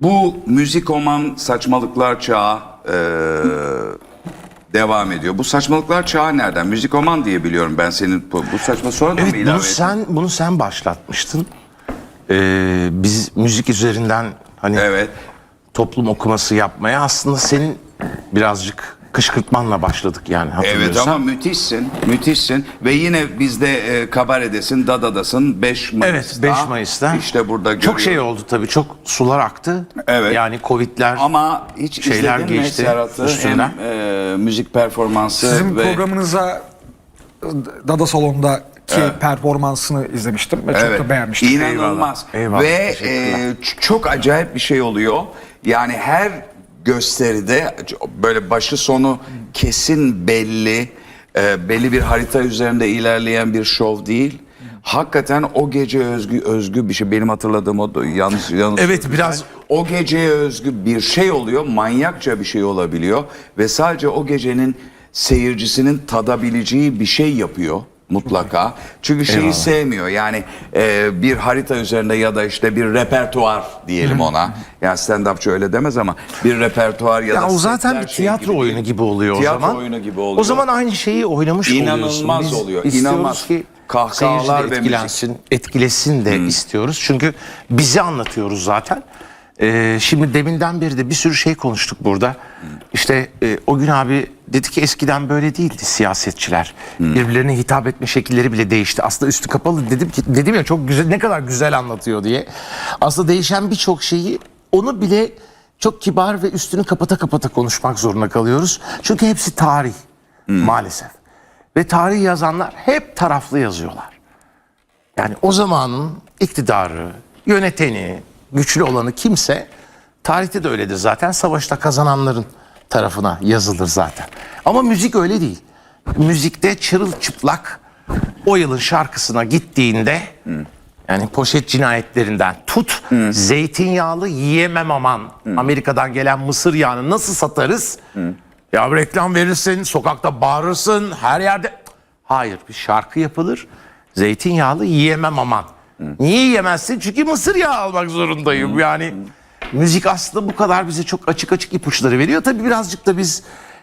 Bu müzikoman saçmalıklar çağı e, devam ediyor. Bu saçmalıklar çağı nereden? Müzikoman diye biliyorum ben senin bu, bu saçma sonra da Evet mı ilave bunu ettin? sen bunu sen başlatmıştın. Ee, biz müzik üzerinden hani Evet. toplum okuması yapmaya aslında senin birazcık kışkırtmanla başladık yani Evet hatırlıyorsan. ama müthişsin, müthişsin ve yine bizde e, kabaredesin, Dada'dasın 5 Mayıs'ta. Evet 5 Mayıs'ta. İşte burada Çok görüyorum. şey oldu tabii çok sular aktı. Evet. Yani Covid'ler Ama hiç Şeyler izledin mi geçti Serhat'ı? üstünden. Hem e, müzik performansı Sizin ve... programınıza Dada Salon'daki performansını izlemiştim ve çok da beğenmiştim. İnanılmaz. Eyvallah. Ve Eyvallah, e, ç- çok acayip bir şey oluyor. Yani her gösteride böyle başı sonu kesin belli, e, belli bir harita üzerinde ilerleyen bir şov değil. Hakikaten o gece özgü özgü bir şey. Benim hatırladığım o da yanlış yanlış. Evet, biraz- o geceye özgü bir şey oluyor. Manyakça bir şey olabiliyor ve sadece o gecenin seyircisinin tadabileceği bir şey yapıyor mutlaka. Çünkü şeyi Eyvallah. sevmiyor. Yani e, bir harita üzerinde ya da işte bir repertuar diyelim ona. Yani stand-upçı öyle demez ama bir repertuar ya, Ya da o zaten setler bir şey tiyatro gibi oyunu değil. gibi oluyor Tiyatro o zaman. oyunu gibi oluyor. O zaman aynı şeyi oynamış oluyorsun. İnanılmaz Biz oluyor, istiyoruz inanılmaz. ki Kahkahalar seyirci de ve müzik. etkilensin, etkilesin de istiyoruz. Çünkü bizi anlatıyoruz zaten. Ee, şimdi deminden beri de bir sürü şey konuştuk burada. İşte e, o gün abi dedi ki eskiden böyle değildi siyasetçiler. Birbirlerine hitap etme şekilleri bile değişti. Aslında üstü kapalı dedim ki dedim ya çok güzel ne kadar güzel anlatıyor diye. Aslında değişen birçok şeyi onu bile çok kibar ve üstünü kapata kapata konuşmak zorunda kalıyoruz. Çünkü hepsi tarih maalesef. Ve tarih yazanlar hep taraflı yazıyorlar. Yani o zamanın iktidarı, yöneteni, güçlü olanı kimse tarihte de öyledir zaten. Savaşta kazananların tarafına yazılır zaten. Ama müzik öyle değil. Müzikte çırılçıplak o yılın şarkısına gittiğinde yani poşet cinayetlerinden tut zeytinyağlı yiyemem aman Amerika'dan gelen mısır yağını nasıl satarız? Ya reklam verirsin, sokakta bağırırsın, her yerde. Hayır, bir şarkı yapılır. Zeytinyağlı yiyemem aman. Niye yiyemezsin? Çünkü mısır yağı almak zorundayım. Yani müzik aslında bu kadar bize çok açık açık ipuçları veriyor. Tabii birazcık da biz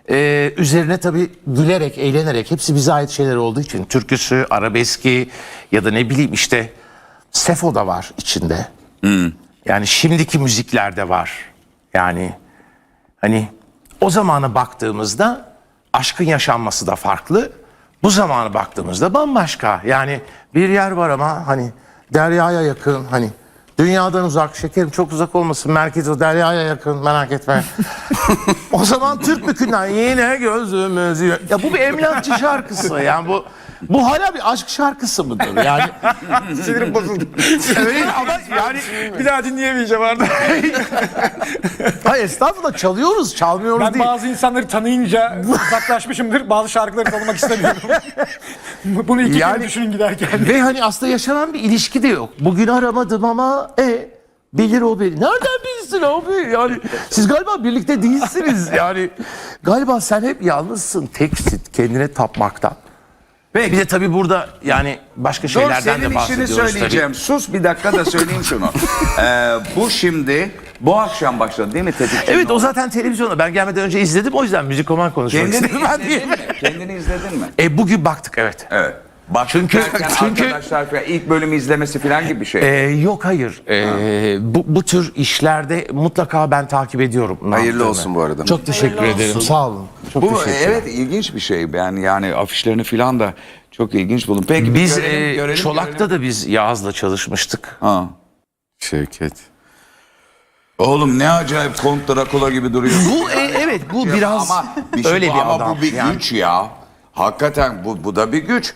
e, üzerine tabii gülerek, eğlenerek hepsi bize ait şeyler olduğu için türküsü, arabeski ya da ne bileyim işte Sefo da var içinde. Yani şimdiki müziklerde var. Yani Hani o zamana baktığımızda aşkın yaşanması da farklı. Bu zamana baktığımızda bambaşka. Yani bir yer var ama hani deryaya yakın hani dünyadan uzak şekerim çok uzak olmasın merkez o deryaya yakın merak etme. o zaman Türk mükünden yine gözümüzü ya bu bir emlakçı şarkısı yani bu bu hala bir aşk şarkısı mıdır yani Sinirim bozuldu. evet ama yani bir daha dinleyemeyeceğim artık. hayır estağfurullah çalıyoruz çalmıyoruz Ben değil. bazı insanları tanıyınca uzaklaşmışımdır. Bazı şarkıları tanımak istemiyorum. Bunu iki Yani- kere düşünün giderken. Ve hani aslında yaşanan bir ilişki de yok. Bugün aramadım ama e bilir o beni. Nereden bilsin abi? Yani siz galiba birlikte değilsiniz. Yani galiba sen hep yalnızsın. Teksin kendine tapmaktan. Peki. Bir de tabii burada yani başka Dur şeylerden senin de işini bahsediyoruz söyleyeceğim. Sus bir dakika da söyleyeyim şunu. Ee, bu şimdi bu akşam başladı değil mi Tetikçi? Evet o zaten televizyonda ben gelmeden önce izledim o yüzden müzikoman konuşmak Kendini istedim ben diye. izledin mi? Kendini izledin mi? E bugün baktık evet. Evet. Bak Çünkü- çünkü- arkadaşlar falan ilk bölümü izlemesi falan gibi bir şey. Ee, yok hayır. Ee, bu, bu tür işlerde mutlaka ben takip ediyorum. ne Hayırlı yaptığını. olsun bu arada. Çok teşekkür ederim. Sağ olun. Çok bu evet ilginç bir şey. Ben yani afişlerini falan da çok ilginç buldum. Peki Biz görelim, e, görelim, Çolak'ta görelim. da biz Yağız'la çalışmıştık. Ha. Şevket. Oğlum ne acayip Kont Drakula gibi duruyor. Bu e, evet bu biraz ama bir şey, öyle bu, bir ama adam. bu bir Yani güç ya. Hakikaten bu bu da bir güç.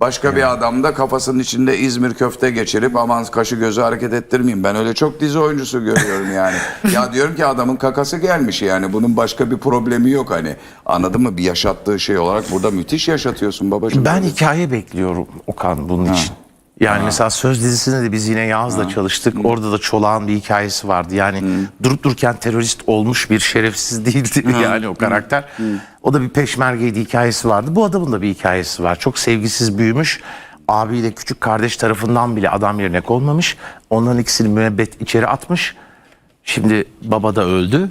Başka bir adam da kafasının içinde İzmir köfte geçirip aman kaşı gözü hareket ettirmeyeyim. Ben öyle çok dizi oyuncusu görüyorum yani. ya diyorum ki adamın kakası gelmiş yani. Bunun başka bir problemi yok hani. Anladın mı? Bir yaşattığı şey olarak burada müthiş yaşatıyorsun babacığım. ben hikaye bekliyorum Okan bunun için. Yani mesela Söz dizisinde de biz yine Yağız'la çalıştık. Orada da Çolak'ın bir hikayesi vardı. Yani durup dururken terörist olmuş bir şerefsiz değildi yani o karakter. O da bir peşmergeydi hikayesi vardı. Bu adamın da bir hikayesi var. Çok sevgisiz büyümüş. Abiyle küçük kardeş tarafından bile adam yerine konmamış. Onların ikisini müebbet içeri atmış. Şimdi baba da öldü.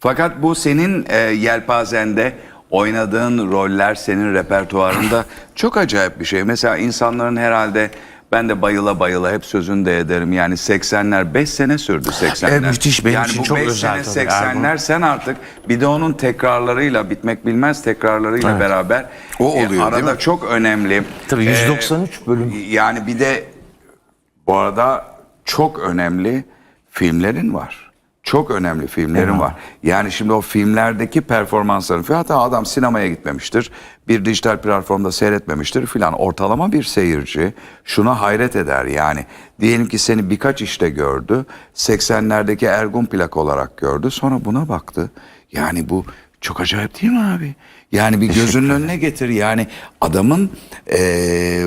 Fakat bu senin e, yelpazende oynadığın roller senin repertuarında çok acayip bir şey. Mesela insanların herhalde ben de bayıla bayıla hep sözünü de ederim. Yani 80'ler 5 sene sürdü 80'ler. Evet, müthiş. Benim yani için bu çok özel sene tabii, 80'ler sen artık bir de onun tekrarlarıyla bitmek bilmez tekrarlarıyla beraber O e, oluyor, değil arada mi? çok önemli. Tabii E, 193 bölüm. yani bir de bu arada çok önemli filmlerin var. Çok önemli filmlerin var. Yani şimdi o filmlerdeki performansların hatta adam sinemaya gitmemiştir. Bir dijital platformda seyretmemiştir filan. Ortalama bir seyirci şuna hayret eder yani. Diyelim ki seni birkaç işte gördü. 80'lerdeki Ergun plak olarak gördü. Sonra buna baktı. Yani bu çok acayip değil mi abi? Yani bir gözünün önüne getir. Yani adamın eee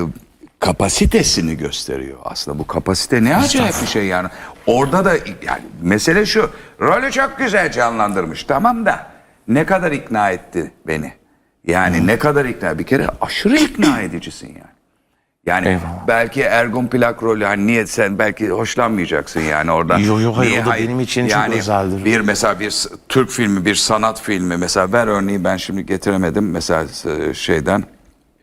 kapasitesini gösteriyor aslında. Bu kapasite ne acayip bir şey yani. Orada da yani mesele şu. Rolü çok güzel canlandırmış tamam da ne kadar ikna etti beni? Yani ne kadar ikna? Bir kere aşırı ikna edicisin yani. Yani Eyvallah. belki Ergun Plak rolü hani niye sen belki hoşlanmayacaksın yani orada. Yo, yo, hayır, Niye o da benim için çok özeldir. Bir mesela bir s- Türk filmi, bir sanat filmi mesela ver örneği ben şimdi getiremedim mesela e, şeyden.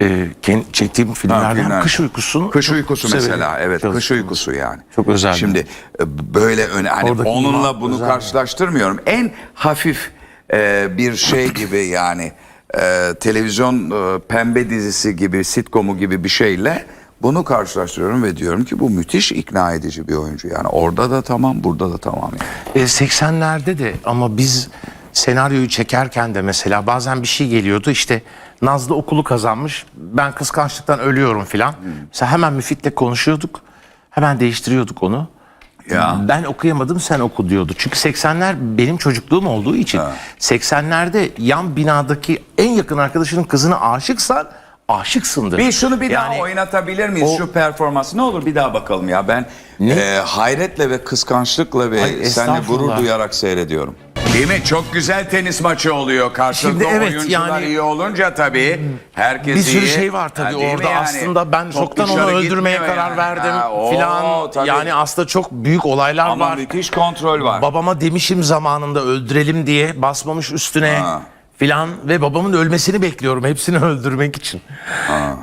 Ee, kendi çektiğim filmlerden filmler. Kış Uykusu'nu Kış çok uykusu severim. mesela evet Çok- kış uykusu yani. Çok özel. Şimdi e, böyle öne hani Oradaki onunla bunu özel. karşılaştırmıyorum. En hafif e, bir şey gibi yani e, televizyon e, pembe dizisi gibi sitcomu gibi bir şeyle bunu karşılaştırıyorum ve diyorum ki bu müthiş ikna edici bir oyuncu yani orada da tamam burada da tamam yani. E, 80'lerde de ama biz senaryoyu çekerken de mesela bazen bir şey geliyordu işte Nazlı okulu kazanmış ben kıskançlıktan ölüyorum filan. Hmm. Mesela hemen Müfit'le konuşuyorduk hemen değiştiriyorduk onu. Ya. Ben okuyamadım sen oku diyordu. Çünkü 80'ler benim çocukluğum olduğu için 80'lerde yan binadaki en yakın arkadaşının kızına aşıksan aşıksındır. Bir şunu bir daha Yani oynatabilir miyiz o- şu performansı? Ne olur bir daha bakalım ya. Ben e, hayretle ve kıskançlıkla ve Ay, seninle gurur duyarak seyrediyorum. Değil mi? Çok güzel tenis maçı oluyor. Karşılıklı Şimdi evet, oyuncular yani- iyi olunca tabii herkes Bir sürü iyi. şey var tabii Ha, değil mi orada yani? aslında ben Çok çoktan onu dışarı öldürmeye gitmiyor karar yani. verdim Ha, oo, filan. tabii. Yani aslında çok büyük olaylar Ama var. müthiş kontrol var. Babama demişim zamanında öldürelim diye basmamış üstüne Ha. Filan ve babamın ölmesini bekliyorum hepsini öldürmek için.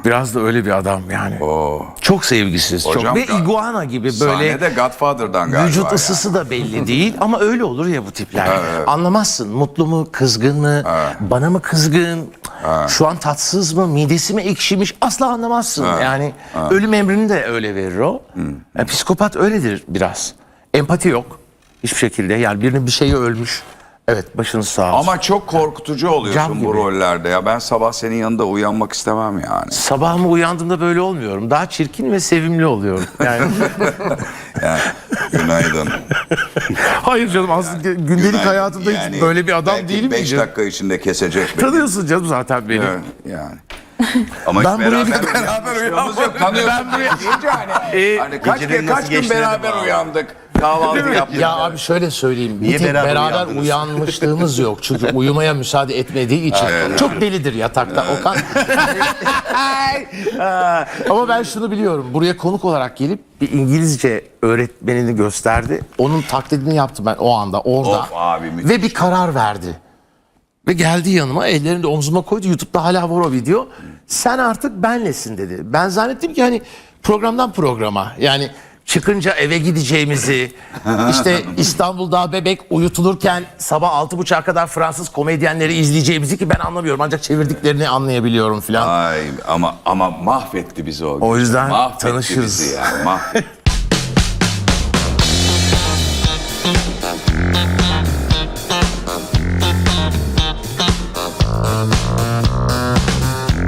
Biraz da öyle bir adam yani. Oo. Çok sevgisiz Hocam, çok ve iguana gibi böyle Sahnede Godfather'dan galiba. vücut yani. ısısı da belli değil ama öyle olur ya bu tipler. Anlamazsın mutlu mu kızgın mı bana mı kızgın şu an tatsız mı midesi mi ekşimiş asla anlamazsın. Yani ölüm emrini de öyle verir o. Yani psikopat öyledir biraz. Empati yok hiçbir şekilde yani birinin bir şeyi ölmüş. Evet başınız sağ olsun. Ama çok korkutucu Cam oluyorsun gibi. bu rollerde ya. Ben sabah senin yanında uyanmak istemem yani. Sabah mı uyandığımda böyle olmuyorum. Daha çirkin ve sevimli oluyorum. Yani yani günaydın. hayır canım aslında gündelik Günaydın. hayatımda Yani hiç böyle bir adam belki değilim beş ki. dakika içinde kesecek beni. Tanıyorsun canım zaten beni. Evet, yani. Ama Ben hiç buraya beraber, beraber uyanmışlığımız yok. Tanıyorsun Ben buraya- deyince hani, Ee, hani kaç, gün, nasıl kaç gün geçtiğine de beraber bağlı. uyandık. Kahvaltı yaptık. Ya abi şöyle söyleyeyim. Bir Niye tek beraber beraber, uyandınız? uyanmışlığımız yok. Çünkü uyumaya müsaade etmediği için. Çok delidir yatakta Okan. Ama ben şunu biliyorum. Buraya konuk olarak gelip bir İngilizce öğretmenini gösterdi. Onun taklidini yaptım ben o anda orada. Of abi, müthiş. Ve bir karar verdi. Ve geldi yanıma ellerini de omzuma koydu. YouTube'da hala var o video. Sen artık benlesin dedi. Ben zannettim ki hani programdan programa. Yani çıkınca eve gideceğimizi, işte İstanbul'da bebek uyutulurken sabah altı buçuğa kadar Fransız komedyenleri izleyeceğimizi ki ben anlamıyorum. Ancak çevirdiklerini anlayabiliyorum filan. Ay ama ama mahvetti bizi o. gün. O yüzden mahvetti tanışırız. bizi yani mahvetti.